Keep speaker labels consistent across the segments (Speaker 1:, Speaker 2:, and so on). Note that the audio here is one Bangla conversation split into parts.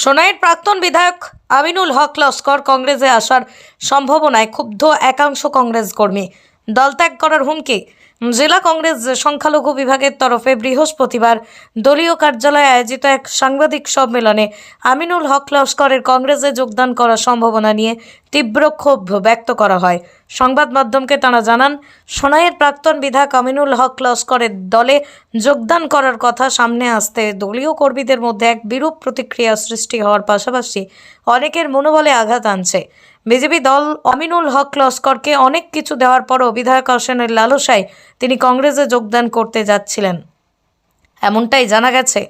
Speaker 1: সোনাইয়ের প্রাক্তন বিধায়ক আমিনুল হক লস্কর কংগ্রেসে আসার সম্ভাবনায় ক্ষুব্ধ একাংশ কংগ্রেস কর্মী। দল ত্যাগ করার হুমকি জেলা কংগ্রেস সংখ্যালঘু বিভাগের তরফে বৃহস্পতিবার দলীয় কার্যালয়ে আয়োজিত এক সাংবাদিক সম্মেলনে আমিনুল হক লস্করের কংগ্রেসে যোগদান করার সম্ভাবনা নিয়ে তীব্র ক্ষোভ ব্যক্ত করা হয়। সংবাদ মাধ্যমকে তারা জানান, সোনাইয়ের প্রাক্তন বিধায়ক আমিনুল হক লস্করের দলে যোগদান করার কথা সামনে আসতে দলীয় কর্মীদের মধ্যে এক বিরূপ প্রতিক্রিয়া সৃষ্টি হওয়ার পাশাপাশি অনেকের মনোবলে আঘাত আনছে। বিজেপি দল অমিনুল হক লস্করকে অনেক কিছু দেওয়ার পরও বিধায়ক আসনের লালসায় তিনি কংগ্রেসে যোগদান করতে যাচ্ছিলেন। এমনটাই জানা গেছে।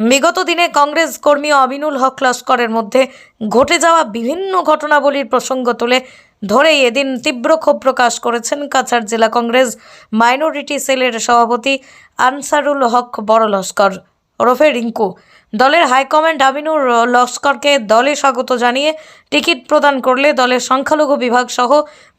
Speaker 1: বিগত দিনে কংগ্রেস কর্মী আমিনুল হক লস্করের মধ্যে ঘটে যাওয়া বিভিন্ন ঘটনাবলীর প্রসঙ্গ তুলে ধরেই এদিন তীব্র ক্ষোভ প্রকাশ করেছেন কাছাড় জেলা কংগ্রেস মাইনরিটি সেলের সভাপতি আনসারুল হক বড় লস্কর। ওরফে রিঙ্কু। দলের হাইকমান্ড আমিনুর লস্করকে দলে স্বাগত জানিয়ে টিকিট প্রদান করলে দলের সংখ্যালঘু বিভাগ সহ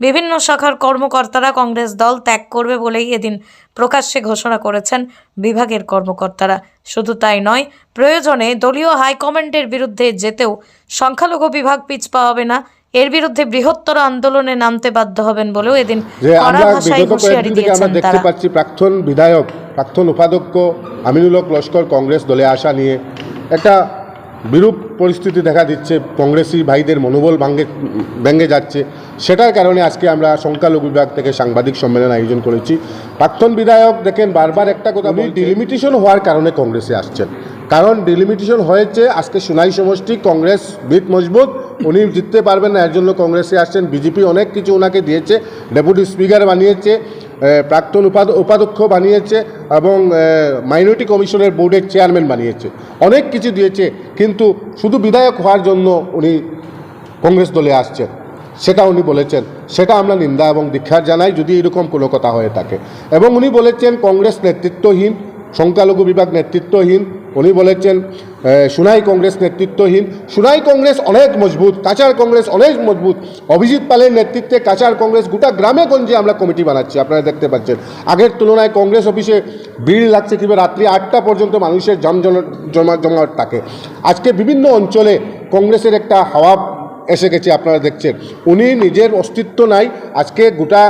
Speaker 1: বিভিন্ন শাখার কর্মকর্তারা কংগ্রেস দল ত্যাগ করবে বলেই এদিন প্রকাশ্যে ঘোষণা করেছেন বিভাগের কর্মকর্তারা। শুধু তাই নয় প্রয়োজনে দলীয় হাইকমান্ডের বিরুদ্ধে যেতেও সংখ্যালঘু বিভাগ পিছপা হবে না। এর বিরুদ্ধে বৃহত্তর আন্দোলনে নামতে বাধ্য হবেন বলেও এদিন
Speaker 2: আমরা দেখতে পাচ্ছি প্রাক্তন বিধায়ক প্রাক্তন উপাধ্যক্ষ আমিনুল হক লস্কর কংগ্রেস দলে আসা নিয়ে। একটা বিরূপ পরিস্থিতি দেখা দিচ্ছে কংগ্রেসি ভাইদের মনোবল ভাঙ্গে ভেঙে যাচ্ছে। সেটার কারণে আজকে আমরা সংখ্যালঘু বিভাগ থেকে সাংবাদিক সম্মেলন আয়োজন করেছি। প্রাক্তন বিধায়ক দেখেন বারবার একটা কথা বলি ডিলিমিটেশন হওয়ার কারণে কংগ্রেসে আসছেন। কারণ ডিলিমিটেশন হয়েছে আজকে সোনাই সমষ্টি কংগ্রেস ভিত মজবুত উনি জিততে পারবেন না এর জন্য কংগ্রেসে আসছেন। বিজেপি অনেক কিছু ওনাকে দিয়েছে ডেপুটি স্পিকার বানিয়েছে। প্রাক্তন উপাধ্যক্ষ বানিয়েছে এবং মাইনরিটি কমিশনের বোর্ডের চেয়ারম্যান বানিয়েছে। অনেক কিছু দিয়েছে, কিন্তু শুধু বিধায়ক হওয়ার জন্য উনি কংগ্রেস দলে আসছেন। সেটা উনি বলেছেন। সেটা আমরা নিন্দা এবং দীক্ষার জানাই যদি এরকম কোনো কথা হয়ে থাকে। এবং উনি বলেছেন কংগ্রেস নেতৃত্বহীন সংখ্যালঘু বিভাগ নেতৃত্বহীন, উনি বলেছেন সুনাই কংগ্রেস নেতৃত্বহীন। সুনাই কংগ্রেস অনেক মজবুত কাঁচার কংগ্রেস অনেক মজবুত। অভিজিৎ পালের নেতৃত্বে কাচার কংগ্রেস গোটা গ্রামে গঞ্জে আমরা কমিটি বানাচ্ছি, আপনারা দেখতে পাচ্ছেন। আগের তুলনায় কংগ্রেস অফিসে ভিড় লাগছে কিংবা রাত্রি আটটা পর্যন্ত মানুষের জম জমা জমাট থাকে। আজকে বিভিন্ন অঞ্চলে কংগ্রেসের একটা হাওয়া এসে গেছে, আপনারা দেখছেন। উনি নিজের অস্তিত্ব নাই, আজকে গোটা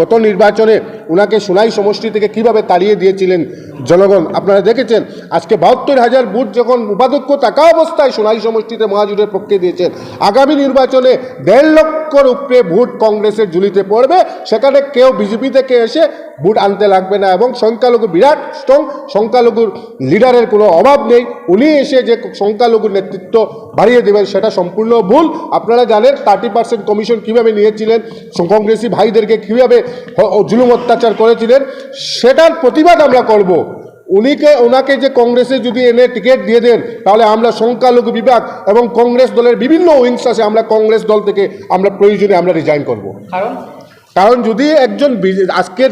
Speaker 2: গত নির্বাচনে উনাকে সোনাই সমষ্টি থেকে কীভাবে তাড়িয়ে দিয়েছিলেন জনগণ? আপনারা দেখেছেন, আজকে বাহাত্তর হাজার বুথ যখন উপাধ্যক্ষ থাকা অবস্থায় সোনাই সমষ্টিতে মহাজোটের পক্ষে দিয়েছেন, আগামী নির্বাচনে দেড় লক্ষর উপরে ভোট কংগ্রেসের ঝুলিতে পড়বে, সেখানে কেউ বিজেপি থেকে এসে ভোট আনতে লাগবে না এবং সংখ্যালঘু বিরাট স্ট্রং, সংখ্যালঘুর লিডারের কোনো অভাব নেই, উনি এসে যে সংখ্যালঘুর নেতৃত্ব বাড়িয়ে দেবেন, সেটা সম্পূর্ণ ভুল। আপনারা জানেন থার্টি পার্সেন্ট কমিশন কীভাবে নিয়েছিলেন, কংগ্রেসি ভাইদেরকে কীভাবে জুলুম অত্যাচার করেছিলেন, সেটার প্রতিবাদ আমরা করব। উনিকে ওনাকে যে কংগ্রেসে যদি এনে টিকিট দিয়ে দেন, তাহলে আমরা সংখ্যালঘু বিভাগ এবং কংগ্রেস দলের বিভিন্ন উইংস আছে আমরা কংগ্রেস দল থেকে আমরা প্রয়োজনে আমরা রিজাইন করব।
Speaker 3: কারণ?
Speaker 2: কারণ যদি একজন আজকের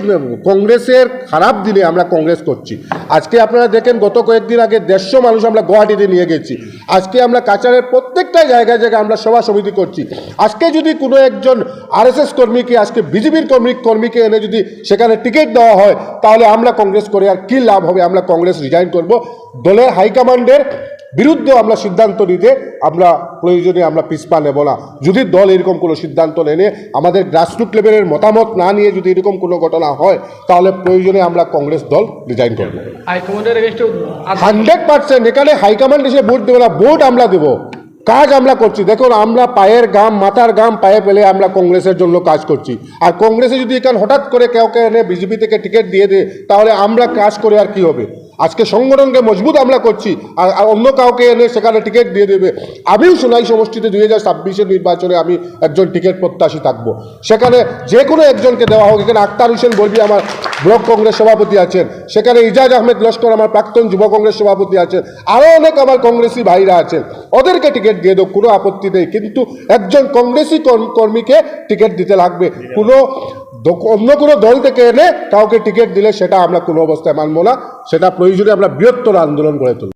Speaker 2: কংগ্রেসের খারাপ দিনে আমরা কংগ্রেস করছি, আজকে আপনারা দেখেন গত কয়েকদিন আগে দেড়শো মানুষ আমরা গুয়াহাটিতে নিয়ে গেছি, আজকে আমরা কাচারের প্রত্যেকটা জায়গায় জায়গায় আমরা সভা সমিতি করছি, আজকে যদি কোনো একজন আরএসএস কর্মীকে, আজকে বিজেপির কর্মী, কর্মীকে এনে যদি সেখানে টিকিট দেওয়া হয়, তাহলে আমরা কংগ্রেস করে আর কী লাভ হবে? আমরা কংগ্রেস রিজাইন করব। দলের হাইকমান্ডের বিরুদ্ধে আমরা সিদ্ধান্ত নিতে আমরা প্রয়োজনে আমরা পিছপা নেব না। যদি দল এরকম কোনো সিদ্ধান্ত নেনে আমাদের গ্রাসরুট লেভেলের মতামত না নিয়ে যদি এরকম কোনো ঘটনা হয় তাহলে প্রয়োজনে আমরা কংগ্রেস দল রিজাইন করব। হান্ড্রেড পার্সেন্ট এখানে হাইকমান্ড এসে ভোট দেবে না ভোট আমরা দেবো। কাজ আমরা করছি। দেখুন আমরা পায়ের গাম মাথার গাম পায়ে পেলে আমরা কংগ্রেসের জন্য কাজ করছি। আর কংগ্রেসে যদি এখানে হঠাৎ করে কাউকে এনে বিজেপি থেকে টিকিট দিয়ে দেয় তাহলে আমরা কাজ করে আর কি হবে? আজকে সংগঠনকে মজবুত আমরা করছি, আর অন্য কাউকে এনে সেখানে টিকিট দিয়ে দেবে। আমিও সোনাই সমষ্টিতে দুই হাজার ছাব্বিশের নির্বাচনে আমি একজন টিকিট প্রত্যাশী থাকব। সেখানে যে কোনো একজনকে দেওয়া হোক, এখানে আক্তার হোসেন বলবি আমার ব্লক কংগ্রেস সভাপতি আছেন। সেখানে ইজাজ আহমেদ লস্কর আমার প্রাক্তন যুব কংগ্রেস সভাপতি আছেন। আরও অনেক আমার কংগ্রেসি ভাইরা আছেন। ওদেরকে টিকিট দিয়ে দেবো, কোনো আপত্তি নেই। কিন্তু একজন কংগ্রেসি কর্ম- কর্মীকে টিকিট দিতে লাগবে। কোনো অন্য কোনো দল থেকে এনে কাউকে টিকিট দিলে সেটা আমরা কোনো অবস্থায় মানবো না। সেটা প্রয়োজনে আমরা বৃহত্তর আন্দোলন গড়ে তুলব।